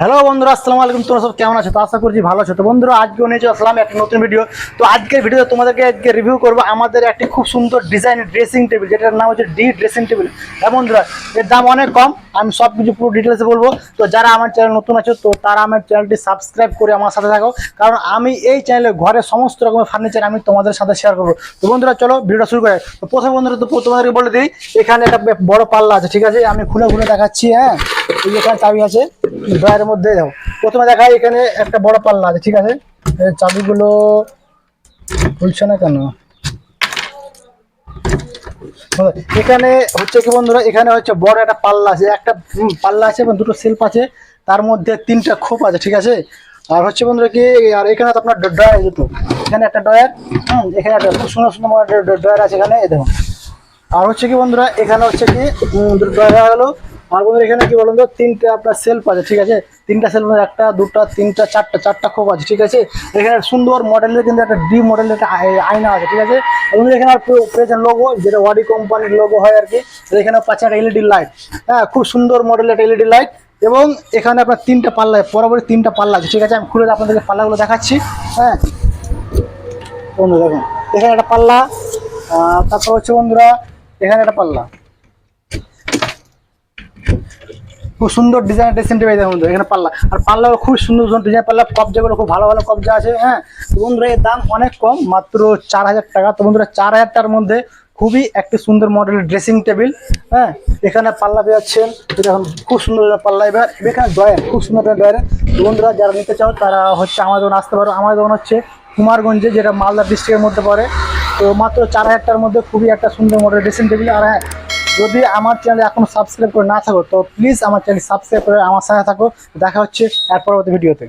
Hello বন্ধুরা, আসসালামু আলাইকুম। তোমরা সব কেমন আছো? তো আশা করছি ভালো আছো। তো বন্ধুরা, আজকে নিয়ে আসলাম একটা নতুন ভিডিও তো আজকের ভিডিওতে তোমাদেরকে আজকে রিভিউ করব আমাদের একটি খুব সুন্দর ডিজাইন ড্রেসিং টেবিল যেটার নাম হচ্ছে ডি ড্রেসিং টেবিল হ্যাঁ বন্ধুরা, এর দাম অনেক কম। আমি সব কিছু পুরো ডিটেলসে বলব। তো যারা আমার চ্যানেল নতুন আছো, তো তারা আমার চ্যানেলটি সাবস্ক্রাইব করে আমার সাথে থাকো। কারণ আমি এই চ্যানেলে ঘরের সমস্ত রকমের ফার্নিচার আমি তোমাদের সাথে শেয়ার করব। তো বন্ধুরা, চলো ভিডিওটা শুরু করে তো প্রথম বন্ধুরা, তো তোমাদেরকে বলে দিই, এখানে একটা বড় পাল্লা আছে, ঠিক আছে? আমি খুলে খুলে দেখাচ্ছি হ্যাঁ? এখানে চাবি আছে। ড্রয়ের মধ্যে দাও প্রথমে দেখাই এখানে একটা বড় পাল্লা আছে, ঠিক আছে? চাবিগুলো খুলছে না কেন? এখানে হচ্ছে কি বন্ধুরা, এখানে হচ্ছে বড় একটা পাল্লা আছে, একটা পাল্লা আছে এবং দুটো সেলফ আছে, তার মধ্যে তিনটা খোপ আছে, ঠিক আছে? আর হচ্ছে বন্ধুরা কি, আর এখানে তো আপনার ড্রয়ার দুটো এখানে একটা ড্রয়ার এখানে একটা খুব সুন্দর সুন্দর ড্রয়ার আছে এখানে দেখুন। আর হচ্ছে কি বন্ধুরা, এখানে হচ্ছে কি দুটো ড্রয়ার গেলো আর বন্ধুরা এখানে কি বলুন তো, তিনটে আপনার সেলফ আছে, ঠিক আছে? তিনটা সেলফ একটা, দুটো, তিনটা, চারটা চারটা খোপ আছে, ঠিক আছে? এখানে সুন্দর মডেলের কিন্তু একটা ডি মডেলের একটা আয়- আয়না আছে, ঠিক আছে? এবং এখানে পেয়েছেন লোগো যেটা ওয়াডি কোম্পানির লোগো হয় আর কি। এখানে পাচ্ছে একটা এলইডি লাইট হ্যাঁ? খুব সুন্দর মডেলের একটা এলইডি লাইট এবং এখানে আপনার তিনটা পাল্লা, বরাবরই তিনটা পাল্লা আছে, ঠিক আছে? আমি খুলে আপনাদেরকে পাল্লাগুলো দেখাচ্ছি হ্যাঁ? বন্ধু দেখুন, এখানে একটা পাল্লা তারপর হচ্ছে বন্ধুরা, এখানে একটা পাল্লা। খুব সুন্দর ডিজাইন ড্রেসিং টেবিল দেখুন বন্ধুরা, এখানে পাল্লা। আর পাল্লা খুব সুন্দর সুন্দর ডিজাইন পাল্লা কবজাগুলো খুব ভালো ভালো কবজা আছে হ্যাঁ? তো বন্ধুরা এর দাম অনেক কম মাত্র চার হাজার টাকা। তো বন্ধুরা চার হাজার মধ্যে খুবই একটি সুন্দর মডেলের ড্রেসিং টেবিল হ্যাঁ? এখানে পাল্লা পেয়েছেন দেখুন খুব সুন্দর পাল্লা। এবার এখানে ডয়ার খুব সুন্দর ডয়ার বন্ধুরা যারা নিতে চাও তারা হচ্ছে আমার দোকান আসতে পারো। আমার দোকান হচ্ছে কুমারগঞ্জে যেটা মালদা ডিস্ট্রিক্টের মধ্যে পড়ে। তো মাত্র চার হাজার মধ্যে খুবই একটা সুন্দর মডেল ড্রেসিং টেবিল আর হ্যাঁ যদি আমার চ্যানেল এখনও সাবস্ক্রাইব করে না থাকো, তো প্লিজ আমার চ্যানেল সাবস্ক্রাইব করে আমার সাথে থাকো। দেখা হচ্ছে এর পরবর্তী ভিডিওতে